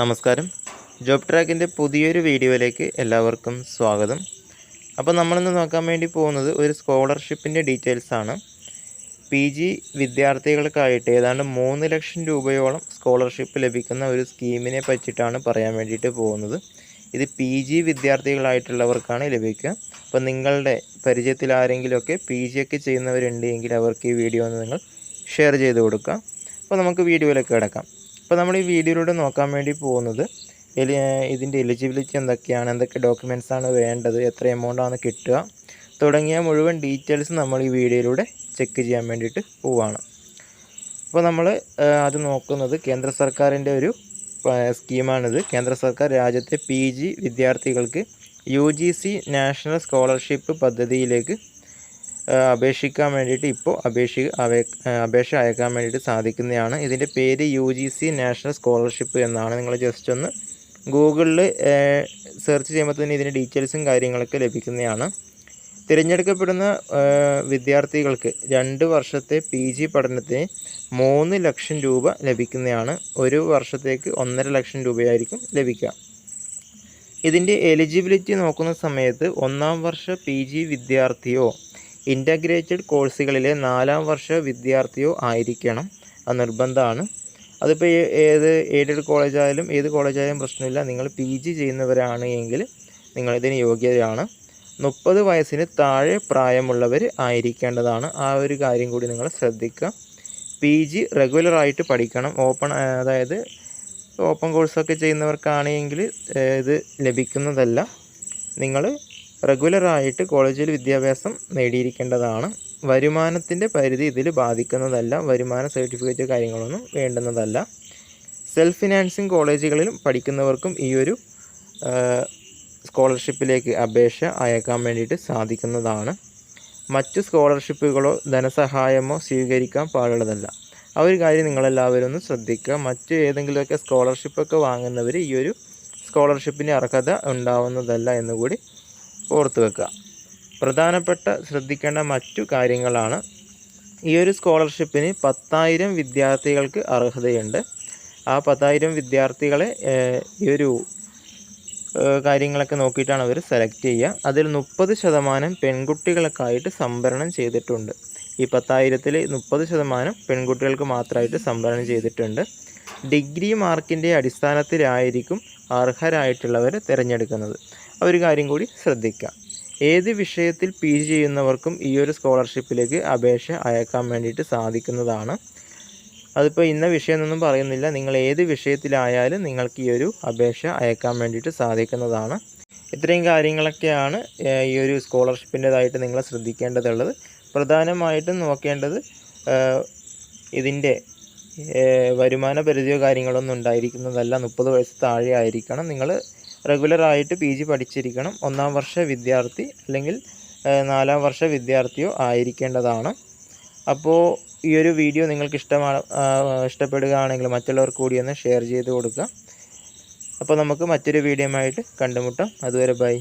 നമസ്കാരം. ജോബ് ട്രാക്കിന്റെ പുതിയൊരു വീഡിയോയിലേക്ക് എല്ലാവർക്കും സ്വാഗതം. അപ്പോൾ നമ്മളിന്ന് നോക്കാൻ വേണ്ടി പോകുന്നത് ഒരു സ്കോളർഷിപ്പിന്റെ ഡീറ്റെയിൽസ് ആണ്. പി ജി വിദ്യാർത്ഥികൾക്കായിട്ട് ഏതാണ്ട് മൂന്ന് ലക്ഷം രൂപയോളം സ്കോളർഷിപ്പ് ലഭിക്കുന്ന ഒരു സ്കീമിനെ പറ്റിയിട്ടാണ് പറയാൻ വേണ്ടിയിട്ട് പോകുന്നത്. ഇത് പി ജി വിദ്യാർത്ഥികളായിട്ടുള്ളവർക്കാണ് ലഭിക്കുക. അപ്പോൾ നിങ്ങളുടെ പരിചയത്തിൽ ആരെങ്കിലുമൊക്കെ പി ജി ഒക്കെ ചെയ്യുന്നവരുണ്ട് എങ്കിൽ അവർക്ക് ഈ വീഡിയോ ഒന്ന് നിങ്ങൾ ഷെയർ ചെയ്ത് കൊടുക്കുക. അപ്പോൾ നമുക്ക് വീഡിയോയിലേക്ക് കിടക്കാം. അപ്പോൾ നമ്മൾ ഈ വീഡിയോയിലൂടെ നോക്കാൻ വേണ്ടി പോകുന്നത് എലി ഇതിന്റെ എലിജിബിലിറ്റി എന്തൊക്കെയാണ് എന്തൊക്കെ ഡോക്യുമെന്റ്സ് ആണ് വേണ്ടത് എത്ര എമൗണ്ട് ആണ് കിട്ടുക തുടങ്ങിയ മുഴുവൻ ഡീറ്റെയിൽസ് നമ്മൾ ഈ വീഡിയോയിലൂടെ ചെക്ക് ചെയ്യാൻ വേണ്ടിയിട്ട് പോവുകയാണ് അപ്പോൾ നമ്മൾ അത് നോക്കുന്നത് കേന്ദ്ര സർക്കാരിന്റെ ഒരു സ്കീമാണിത് കേന്ദ്ര സർക്കാർ രാജ്യത്തെ പി വിദ്യാർത്ഥികൾക്ക് യു നാഷണൽ സ്കോളർഷിപ്പ് പദ്ധതിയിലേക്ക് അപേക്ഷിക്കാൻ വേണ്ടിയിട്ട് ഇപ്പോൾ അപേക്ഷി അപേക്ഷ അയക്കാൻ വേണ്ടിയിട്ട് സാധിക്കുന്നതാണ്. ഇതിന്റെ പേര് U G C national scholarship എന്നാണ്. നിങ്ങൾ ജസ്റ്റ് ഒന്ന് ഗൂഗിളിൽ സെർച്ച് ചെയ്യുമ്പോൾ തന്നെ ഇതിന്റെ ഡീറ്റെയിൽസും കാര്യങ്ങളൊക്കെ ലഭിക്കുന്നതാണ്. തിരഞ്ഞെടുക്കപ്പെടുന്ന വിദ്യാർത്ഥികൾക്ക് രണ്ട് വർഷത്തെ പി ജി പഠനത്തിന് മൂന്ന് ലക്ഷം രൂപ ലഭിക്കുന്നതാണ്. ഒരു വർഷത്തേക്ക് ഒന്നര ലക്ഷം രൂപയായിരിക്കും ലഭിക്കുക. ഇതിന്റെ എലിജിബിലിറ്റി നോക്കുന്ന സമയത്ത് ഒന്നാം വർഷ പി ജി വിദ്യാർത്ഥിയോ ഇന്റഗ്രേറ്റഡ് കോഴ്സുകളിലെ നാലാം വർഷ വിദ്യാർത്ഥിയോ ആയിരിക്കണം അത് നിർബന്ധമാണ്. അതിപ്പോൾ ഏത് എയ്ഡഡ് കോളേജായാലും ഏത് കോളേജായാലും പ്രശ്നമില്ല. നിങ്ങൾ പി ജി ചെയ്യുന്നവരാണ് എങ്കിൽ നിങ്ങളിതിന് യോഗ്യതയാണ് മുപ്പത് വയസ്സിന് താഴെ പ്രായമുള്ളവർ ആയിരിക്കേണ്ടതാണ്. ആ ഒരു കാര്യം കൂടി നിങ്ങൾ ശ്രദ്ധിക്കുക. പി ജി റെഗുലറായിട്ട് പഠിക്കണം. ഓപ്പൺ അതായത് ഓപ്പൺ കോഴ്സൊക്കെ ചെയ്യുന്നവർക്കാണെങ്കിൽ ഇത് ലഭിക്കുന്നതല്ല. നിങ്ങൾ റെഗുലറായിട്ട് കോളേജിൽ വിദ്യാഭ്യാസം നേടിയിരിക്കേണ്ടതാണ്. വരുമാനത്തിന്റെ പരിധി ഇതിൽ ബാധിക്കുന്നതല്ല. വരുമാന സർട്ടിഫിക്കറ്റ് കാര്യങ്ങളൊന്നും വേണ്ടുന്നതല്ല. സെൽഫ് ഫിനാൻസിങ് കോളേജുകളിലും പഠിക്കുന്നവർക്കും ഈ ഒരു സ്കോളർഷിപ്പിലേക്ക് അപേക്ഷ അയക്കാൻ വേണ്ടിയിട്ട് സാധിക്കുന്നതാണ്. മറ്റു സ്കോളർഷിപ്പുകളോ ധനസഹായമോ സ്വീകരിക്കാൻ പാടുള്ളതല്ല. ആ ഒരു കാര്യം നിങ്ങളെല്ലാവരും ഒന്ന് ശ്രദ്ധിക്കുക. മറ്റ് ഏതെങ്കിലുമൊക്കെ സ്കോളർഷിപ്പൊക്കെ വാങ്ങുന്നവർ ഈ ഒരു സ്കോളർഷിപ്പിന് അർഹത ഉണ്ടാവുന്നതല്ല എന്നുകൂടി ഓർത്ത് വെക്കുക. പ്രധാനപ്പെട്ട ശ്രദ്ധിക്കേണ്ട മറ്റു കാര്യങ്ങളാണ്. ഈ ഒരു സ്കോളർഷിപ്പിന് പത്തായിരം വിദ്യാർത്ഥികൾക്ക് അർഹതയുണ്ട്. ആ പത്തായിരം വിദ്യാർത്ഥികളെ ഈ ഒരു കാര്യങ്ങളൊക്കെ നോക്കിയിട്ടാണ് അവർ സെലക്ട് ചെയ്യുക. അതിൽ മുപ്പത് ശതമാനം പെൺകുട്ടികൾക്കായിട്ട് സംഭരണം ചെയ്തിട്ടുണ്ട്. ഈ പത്തായിരത്തിൽ മുപ്പത് ശതമാനം പെൺകുട്ടികൾക്ക് മാത്രമായിട്ട് സംഭരണം ചെയ്തിട്ടുണ്ട്. ഡിഗ്രി മാർക്കിന്റെ അടിസ്ഥാനത്തിലായിരിക്കും അർഹരായിട്ടുള്ളവരെ തിരഞ്ഞെടുക്കുന്നത്. ഒരു കാര്യം കൂടി ശ്രദ്ധിക്കുക ഏത് വിഷയത്തിൽ പി ജി ചെയ്യുന്നവർക്കും ഈ ഒരു സ്കോളർഷിപ്പിലേക്ക് അപേക്ഷ അയക്കാൻ വേണ്ടിയിട്ട് സാധിക്കുന്നതാണ്? അതിപ്പോൾ ഇന്ന വിഷയം എന്നൊന്നും പറയുന്നില്ല. നിങ്ങൾ ഏത് വിഷയത്തിലായാലും നിങ്ങൾക്ക് ഈ ഒരു അപേക്ഷ അയക്കാൻ വേണ്ടിയിട്ട് സാധിക്കുന്നതാണ്. ഇത്രയും കാര്യങ്ങളൊക്കെയാണ് ഈ ഒരു സ്കോളർഷിപ്പിന്റെതായിട്ട് നിങ്ങൾ ശ്രദ്ധിക്കേണ്ടതുള്ളത്. പ്രധാനമായിട്ടും നോക്കേണ്ടത് ഇതിന്റെ വരുമാന പരിധിയോ കാര്യങ്ങളൊന്നും ഉണ്ടായിരിക്കുന്നതല്ല. മുപ്പത് വയസ്സ് താഴെ ആയിരിക്കണം നിങ്ങൾ റെഗുലറായിട്ട് പി ജി പഠിച്ചിരിക്കണം. ഒന്നാം വർഷ വിദ്യാർത്ഥി അല്ലെങ്കിൽ നാലാം വർഷ വിദ്യാർത്ഥിയോ ആയിരിക്കേണ്ടതാണ്. അപ്പോൾ ഈ ഒരു വീഡിയോ നിങ്ങൾക്ക് ഇഷ്ടമാണ് ഇഷ്ടപ്പെടുകയാണെങ്കിൽ മറ്റുള്ളവർക്ക് കൂടി ഒന്ന് ഷെയർ ചെയ്ത് കൊടുക്കുക. അപ്പോൾ നമുക്ക് മറ്റൊരു വീഡിയോ ആയിട്ട് കണ്ടുമുട്ടാം. അതുവരെ ബൈ.